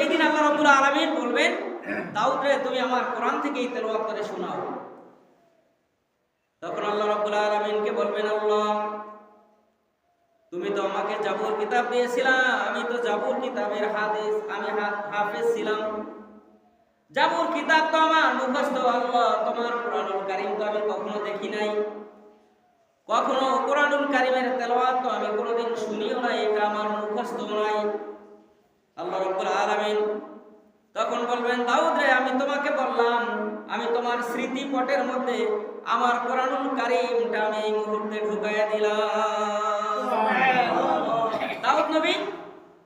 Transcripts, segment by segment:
সেই দিন আল্লাহ রাব্বুল আলামিন বলবেন দাউদ রে তুমি আমার কোরআন থেকেই তেলাওয়াত করে শোনাও। তখন আল্লাহ রাব্বুল আলামিনকে বলবেন আল্লাহ তুমি তো আমাকে জাবুর কিতাব দিয়েছিলাম আমি তো জাবুর কিতাবের হাদিস আমি হাফেজ ছিলাম। জাবুর কিতাব তো আমার মুখস্থ আল্লাহ তোমার কোরআনুল কারিম তো আমি কখনো দেখি নাই। কখনো কোরআনুল কারিমের তেলাওয়াত তো আমি কোনোদিন শুনিও নাই এটা আমার মুখস্থ নাই। আল্লাহ রাব্বুল আলামিন তখন বলবেন দাউদ রে আমি তোমাকে বললাম আমি তোমার স্মৃতি পটের মধ্যে আমার কোরআনুল কারীমটা আমি এই মুহূর্তে ঢুকাইয়া দিলাম। দাউদ নবী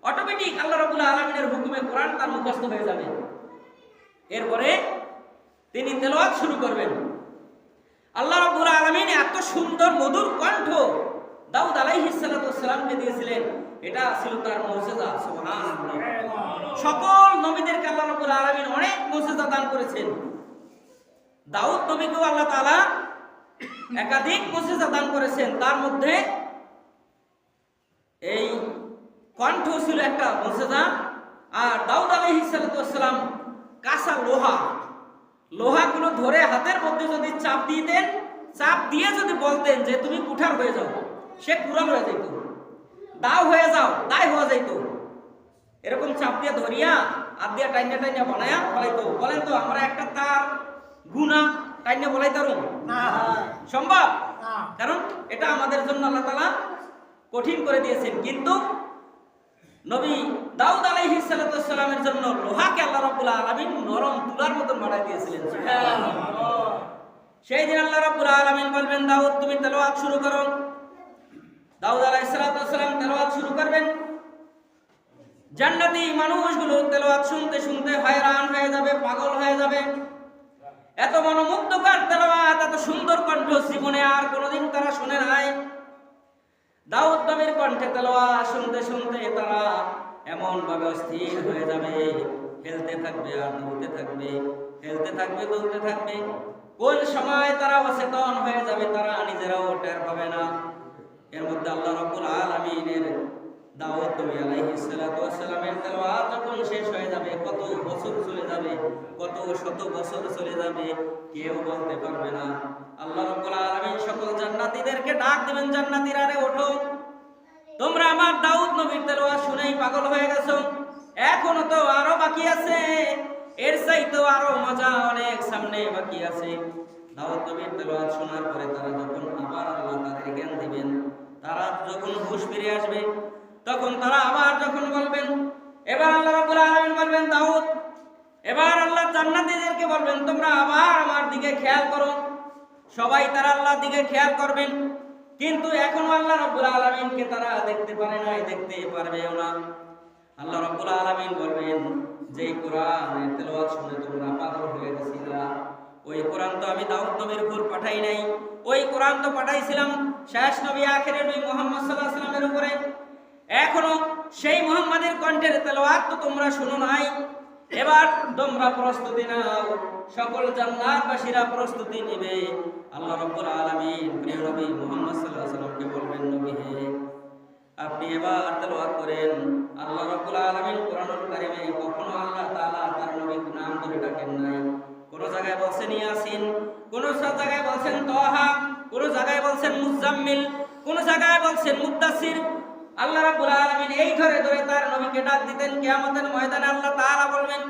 অটোমেটিক আল্লাহ রাব্বুল আলামিনের হুকুমে কোরআন তার মুখস্থ হয়ে যাবে। এরপরে তিনি তেলাওয়াত শুরু করবেন। আল্লাহ রাব্বুল আলামিন এত সুন্দর মধুর কণ্ঠ দাউদ আলাইহিস সালাতু সালামকে দিয়েছিলেন। এটা ছিল তার সুবহানাল্লাহ। সকল নবীদেরকে আল্লাহ রাব্বুল আলামিন অনেক মুজিজা দান করেছেন। দাউদ নবীকেও আল্লাহ তাআলা একাধিক মুজিজা দান করেছেন। তার মধ্যে এই কণ্ঠ ছিল একটা মুজিজা আর দাউদ আলাইহিস সালাতু সালাম কাঁচা লোহা। লোহাগুলো ধরে হাতের মধ্যে যদি চাপ দিতেন চাপ দিয়ে যদি বলতেন যে তুমি কুঠার হয়ে যাও। সে কুড়াল হয়ে যেত দাও হয়ে যাও দায় হয়ে যাইত। এরকম চাপ দিয়ে ধরিয়া আর দিয়ে টাইনা টাইনা বানায়া ফলাইতো। বলেন তো আমরা একটা তার গুণা টাইনা বলাইতারুম সম্ভব? কারণ এটা আমাদের জন্য আল্লাহ তালা কঠিন করে দিয়েছেন। কিন্তু নবী দাউদ আলাইহিস সালাতু সালামের জন্য লোহাকে আল্লাহ রাব্বুল আলামিন নরম তুলার মতন বানাই দিয়েছিলেন। সেই দিন আল্লাহ রাব্বুল আলামিন বলবেন দাউদ তুমি তেলাওয়াত শুরু করো। দাউদ আলাইহিস সালাতু সালাম তেলাওয়াত শুরু করবেন। জান্নাতি মানুষগুলো শুনতে শুনতে হয়রান হয়ে যাবে, পাগল হয়ে যাবে। এত এত সুন্দর কণ্ঠ জীবনে আর কোনোদিন তারা শুনে নাই। দাউদ কণ্ঠে তেলোয়া শুনতে শুনতে তারা এমন ভাবে অস্থির হয়ে যাবে। খেলতে থাকবে আর থাকবে খেলতে থাকবে থাকবে। কোন সময় তারা অচেতন হয়ে যাবে, তারা নিজেরাও টের পাবে না এর মধ্যে আল্লাহ রাব্বুল আলামিনের দাওয়াত ওয়াসসালামের তেলাওয়াত যখন শেষ হয়ে যাবে, কত বছর চলে যাবে, কত শত বছর চলে যাবে, কেউ বলতে পারবে না। আল্লাহ রাব্বুল আলামিন সকল জান্নাতীদেরকে ডাক দিবেন, জান্নাতীরা রে ওঠো। তোমরা আমার দাউদ নবীর তেলাওয়াত শুনেই পাগল হয়ে গেছো। এখনও তো আরও বাকি আছে। এর চাইতো আরও মজা অনেক সামনে বাকি আছে। দাউদ নবীর তেলাওয়াত শোনার পরে তারা যখন আবার আল্লাহ তাদের জ্ঞান দিবেন, তারা যখন হুঁশ ফিরে আসবে, তখন তারা আবার যখন বলবেন, এবার আল্লাহ রাব্বুল আলামিন বলবেন, দাউদ, এবার আল্লাহ জান্নাতীদেরকে বলবেন, তোমরা আবার আমার দিকে খেয়াল করো। সবাই তারা আল্লাহর দিকে খেয়াল করবেন। কিন্তু এখনও আল্লাহ রাব্বুল আলামিনকে তারা দেখতে পারে নাই দেখতে পারবেও না। আল্লাহ রাব্বুল আলামিন বলবেন যে কোরআন তেলাওয়াত শুনে তোমরা পাগল হয়ে গেছিলা। ওই কোরআন তো আমি দাউদ নবীর উপর পাঠাই নাই। ওই কোরআন তো পাঠাইছিলাম শেষ নবী আখেরের নবী মুহাম্মদ সাল্লাল্লাহু আলাইহি উপরে। এখনও সেই মোহাম্মদের কণ্ঠের তেলাওয়াত তো তোমরা শুনো নাই। এবার তোমরা প্রস্তুতি নাও। সকল জান্নাতবাসীরা প্রস্তুতি নেবে। আল্লাহ রাব্বুল আলামিন প্রিয় নবী মুহাম্মদ সাল্লাল্লাহু আলাইহি সাল্লামকে বলবেন, নবী হে, আপনি এবার তেলাওয়াত করেন। আল্লাহ রাব্বুল আলামিন কোরআনুল কারীমে কখনো আল্লাহ তাআলা তার নবীর নাম ধরে ডাকেন নাই। কোন জায়গায় বলছেন ইয়াসিন, কোন জায়গায় বলছেন তহা কোন জায়গায় বলছেন মুজাম্মিল, কোন জায়গায় বলছেন মুদ্দাসির আল্লাহ রাব্বুল আলামিন এই ধরে ধরে তার নবীকে ডাক দিতেন, কিয়ামতের ময়দানে আল্লাহ তাআলা বলবেন,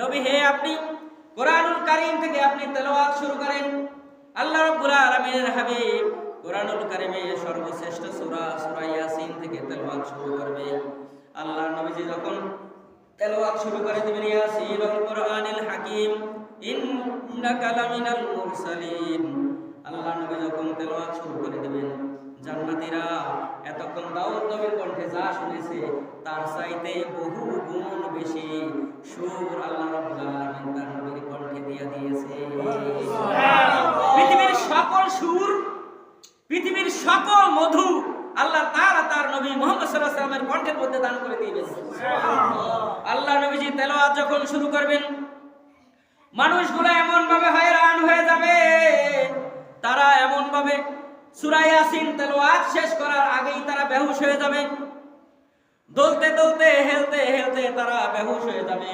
নবী, হে আপনি, কোরআনুল কারীম থেকে আপনি তেলাওয়াত শুরু করেন। আল্লাহ রাব্বুল আলামিনের হাবিব কোরআনুল কারীমে সর্বশ্রেষ্ঠ সূরা সূরা ইয়াসিন থেকে তেলাওয়াত শুরু করবে। আল্লাহ নবীজি যখন তেলাওয়াত শুরু করে দিবেন ইয়াসিনুল কোরআনিল হাকিম, ইন্নাকা লামিনাল মুরসালিন। আল্লাহ নবী যখন তেলাওয়াত শুরু করে দিবেন জান্নাতীরা এতক্ষণ দাউদ নবীর কণ্ঠে যা শুনেছে তার চাইতে বহু গুণ বেশি সুর আল্লাহ রাব্বুল আলামিন তার নবীর কণ্ঠে দিয়ে দিয়েছে। পৃথিবীর সকল সুর পৃথিবীর সকল মধু আল্লাহ তাআলা তার নবী মুহাম্মদ সাল্লাল্লাহু আলাইহি ওয়াসাল্লামের কণ্ঠের মধ্যে দান করে দিবেন আল্লাহ নবীজি তেলাওয়াত যখন শুরু করবেন মানুষগুলো এমন ভাবে হয়রান হয়ে যাবে তারা এমন ভাবে সূরা ইয়াসিন তেলাওয়াত শেষ করার আগেই তারা বেহুশ হয়ে যাবে। দলতে দলতে, হেলতে হেলতে তারা বেহুশ হয়ে যাবে।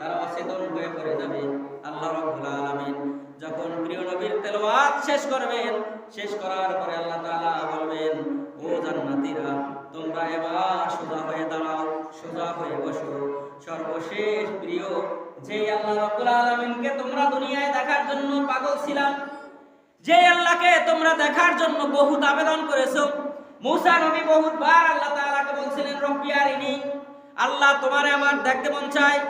তারা অচেতন হয়ে পড়ে যাবে। আল্লাহ রাব্বুল আলামিন যখন প্রিয় নবীর তেলাওয়াত শেষ করবেন, শেষ করার পরে আল্লাহ তাআলা বলবেন, ও জান্নাতীরা, তোমরা এবার সোজা হয়ে দাঁড়াও, সোজা হয়ে বসো। সর্বশেষ প্রিয় যে আল্লাহ রাব্বুল আলামিনকে তোমরা দুনিয়ায় দেখার জন্য পাগল ছিলাম যে আল্লাহকে তোমরা দেখার জন্য বহুত আবেদন করেছ, মুসা নবী বহুতবার আল্লাহ তাআলাকে বলছিলেন, রব্বি আরিনি, আল্লাহ তোমারে আমার দেখতে মন চায়।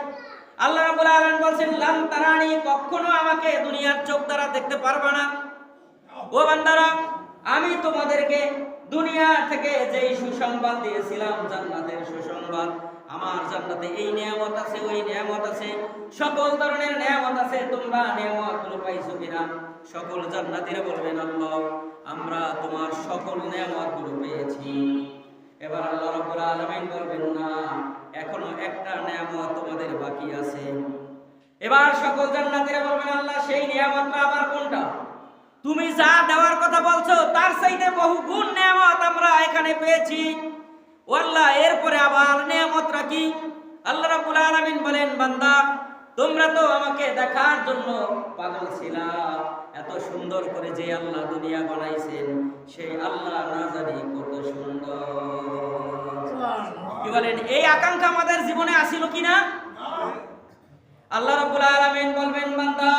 আল্লাহ রাব্বুল আলামিন বলছেন, লান তারানি, কখনো আমাকে দুনিয়ার চোখ দ্বারা দেখতে পারবে না। ও বান্দারা, আমি তোমাদেরকে দুনিয়া থেকে যেই সুসংবাদ দিয়েছিলাম, জান্নাতের সুসংবাদ, আমার জান্নাতে এই নিয়ামত আছে, ওই নিয়ামত আছে, সকল ধরনের নিয়ামত আছে, তোমরা নিয়ামতগুলো পাইছো কিনা? সকল জান্নাতিরা বলবেন, আল্লাহ, আমরা তোমার সকল নিয়ামতগুলো পেয়েছি। এবার আল্লাহ রাব্বুল আলামিন বলবেন, না, এখনও একটা নিয়ামত তোমাদের বাকি আছে। এবার সকল জান্নাতীরা বলবেন, আল্লাহ, সেই নিয়ামতটা আবার কোনটা? তুমি যা দেওয়ার কথা বলছো, তার চাইতে বহু গুণ নিয়ামত আমরা এখানে পেয়েছি। ও আল্লাহ এরপরে আবার নিয়ামতটা কি? আল্লাহ রাব্বুল আলামিন বলেন, বান্দা তোমরা তো আমাকে দেখার জন্য পাগল ছিলা। এত সুন্দর করে যে আল্লাহ দুনিয়া বানাইছেন, সেই আল্লাহ না জানি কত সুন্দর। কি এই আকাঙ্ক্ষা আমাদের জীবনে আসিল কিনা? আল্লাহ রাব্বুল আলামিন বলবেন, বান্দা,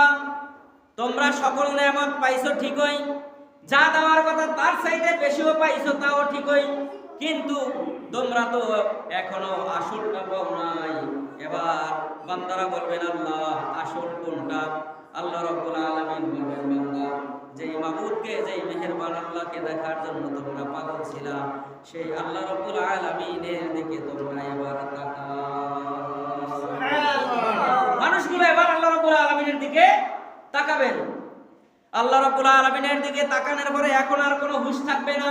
তোমরা সকল নিয়ামত পাইছো ঠিকই, যা দেওয়ার কথা তার চাইতে বেশিও পাইছো তাও ঠিকই, কিন্তু তোমরা তো এখনও আসলটা পাও নাই। এবার বান্দারা বলবেন, আল্লাহ, আসল কোনটা? আল্লাহ রাব্বুল আলামিন বলবেন, বান্দা, যেই মাবুদকে, যেই মেহেরবান আল্লাহকে দেখার জন্য তোমরা পাগল ছিলা, সেই আল্লাহ রাব্বুল আলামিনের দিকে তোমরা এবার মানুষগুলো এবার আল্লাহ রাব্বুল আলামিনের দিকে তাকাবেন। আল্লাহ রাব্বুল আলামিনের দিকে তাকানোর পরে এখন আর কোনো হুঁশ থাকবে না।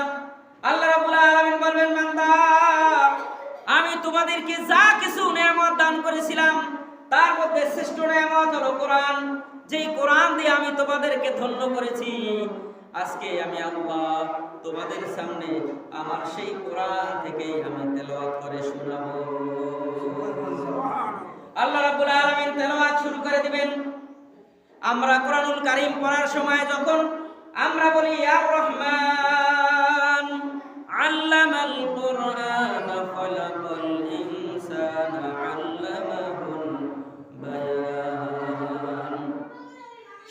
আল্লাহ রাব্বুল আলামিন বলবেন, বান্দা আমি তোমাদেরকে যা কিছু নিয়ামত দান করেছিলাম, তার মধ্যে শ্রেষ্ঠ নিয়ামত হলো কোরআন। যেই কোরআন দিয়ে আমি তোমাদেরকে ধন্য করেছি, আজকে আমি আল্লাহ তোমাদের সামনে আমার সেই কোরআন থেকেই আমি তেলাওয়াত করে শোনাবো আল্লাহ রাব্বুল আলামিন তেলাওয়াত শুরু করে দিবেন। আমরা কোরআনুল কারীম পড়ার সময় যখন আমরা বলি, ইয়া রহমান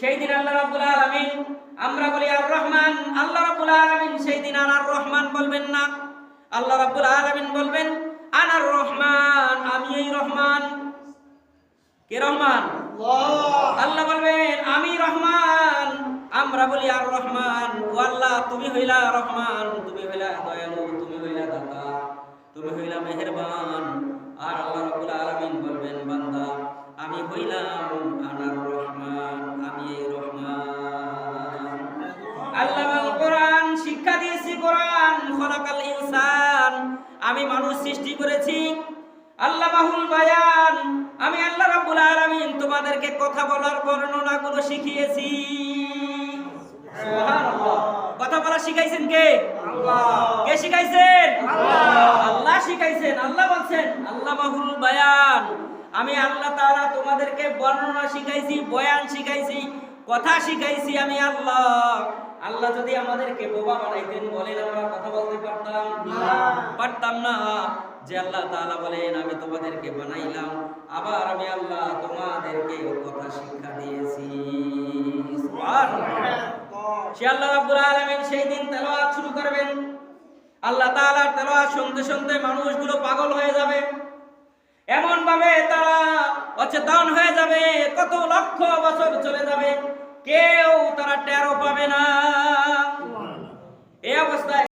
সেই দিন আল্লাহ রাব্বুল আলামিন আমরা বলি আর রহমান আল্লাহ রাব্বুল আলামিন সেই দিন আর রহমান বলবেন না। আল্লাহ রাব্বুল আলামিন বলবেন আনার রহমান আমি এই রহমান। কে রহমান? আল্লাহ বলবেন আমি রহমান। আমরা বলি আর রহমান। ও আল্লাহ তুমি হইলা রহমান তুমি হইলা দয়ালু তুমি হইলা দাতা তুমি হইলা মেহেরবান। আর আল্লাহ রাব্বুল আলামিন বলবেন বান্দা আমি হইলাম করেছি। আল্লাহ বায়ান আমি আল্লাহ রাব্বুল আলামিন তোমাদেরকে কথা বলার বর্ণনাগুলো শিখিয়েছি। সুবহানাল্লাহ। কথা বলা শিখাইছেন কে? আল্লাহ। কে শিখাইছেন? আল্লাহ। আল্লাহ শিখাইছেন আল্লাহ বলছেন আল্লাহ মাহুল বায়ান আমি আল্লাহ তাআলা তোমাদেরকে বর্ণনা শিখাইছি বয়ান শিখাইছি কথা শিখাইছি আমি আল্লাহ। আল্লাহ যদি আমাদেরকে বোবা বানাইতেন বলেন আমরা কথা বলতে পারতাম পারতাম না। যে আল্লাহ তাআলা বলেন, আমি তোমাদেরকে বানাইলাম, আবার আমি আল্লাহ তোমাদেরকে কথা শিক্ষা দিয়েছি। পাগল হয়ে যাবে। হয়ে যাবে, কত লক্ষ বছর চলে যাবে। কেউ তারা টেরও পাবে না। এই অবস্থায়